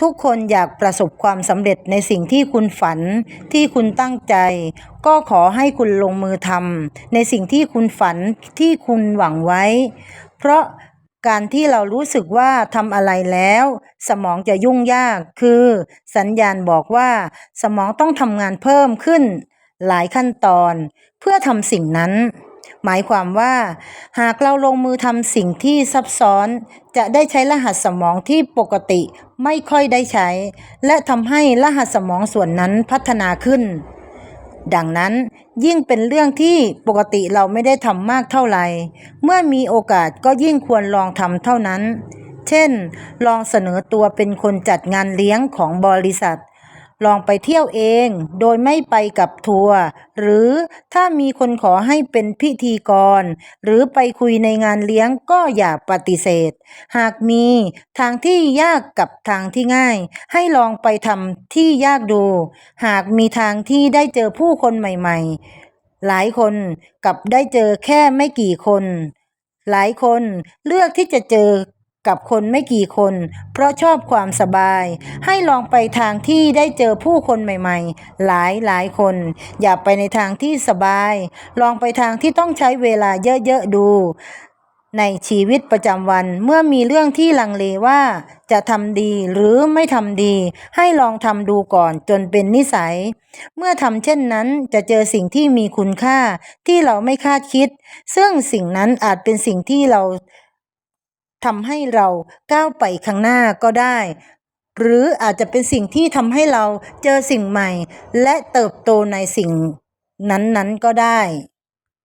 ทุกคนอยากประสบความสำเร็จในสิ่งที่คุณฝัน ที่คุณตั้งใจ ก็ขอให้คุณลงมือทำในสิ่งที่คุณฝันที่คุณหวังไว้ เพราะการที่เรารู้สึกว่าทำอะไรแล้ว สมองจะยุ่งยากคือ สัญญาณบอกว่า สมองต้องทำงานเพิ่มขึ้น หลายขั้นตอน เพื่อทำสิ่งนั้น หมายความว่า หากเราลงมือทำสิ่งที่ซับซ้อน จะได้ใช้รหัสสมองที่ปกติไม่ค่อยได้ใช้ และทำให้รหัสสมองส่วนนั้นพัฒนาขึ้น ดังนั้นยิ่งเป็นเรื่องที่ปกติเราไม่ได้ทำมากเท่าไหร่ เมื่อมีโอกาสก็ยิ่งควรลองทำเท่านั้น เช่น ลองเสนอตัวเป็นคนจัดงานเลี้ยงของบริษัท ลองไปเที่ยวเอง โดยไม่ไปกับทัวร์หรือถ้ามีคนขอให้เป็นพิธีกร หรือไปคุยในงานเลี้ยงก็อย่าปฏิเสธ หากมีทางที่ยากกับทางที่ง่าย ให้ลองไปทำที่ยากดู หากมีทางที่ได้เจอผู้คนใหม่ ๆ หลายคนกับได้เจอแค่ไม่กี่คน หลายคนเลือกที่จะเจอ กับคนไม่กี่คน เพราะชอบความสบาย ให้ลองไปทางที่ได้เจอผู้คนใหม่ๆ หลายหลายคน อย่าไปในทางที่สบาย ลองไปทางที่ต้องใช้เวลาเยอะๆดู ในชีวิตประจำวันเมื่อมีเรื่องที่ลังเลว่า จะทำดีหรือไม่ทำดี ให้ลองทำดูก่อนจนเป็นนิสัย เมื่อทำเช่นนั้นจะเจอสิ่งที่มีคุณค่าที่เราไม่คาดคิด ซึ่งสิ่งนั้นอาจเป็นสิ่งที่เรา ทำให้เราก้าวไปข้างหน้าก็ได้ หรืออาจจะเป็นสิ่งที่ทำให้เราเจอสิ่งใหม่ และเติบโตในสิ่งนั้นๆก็ได้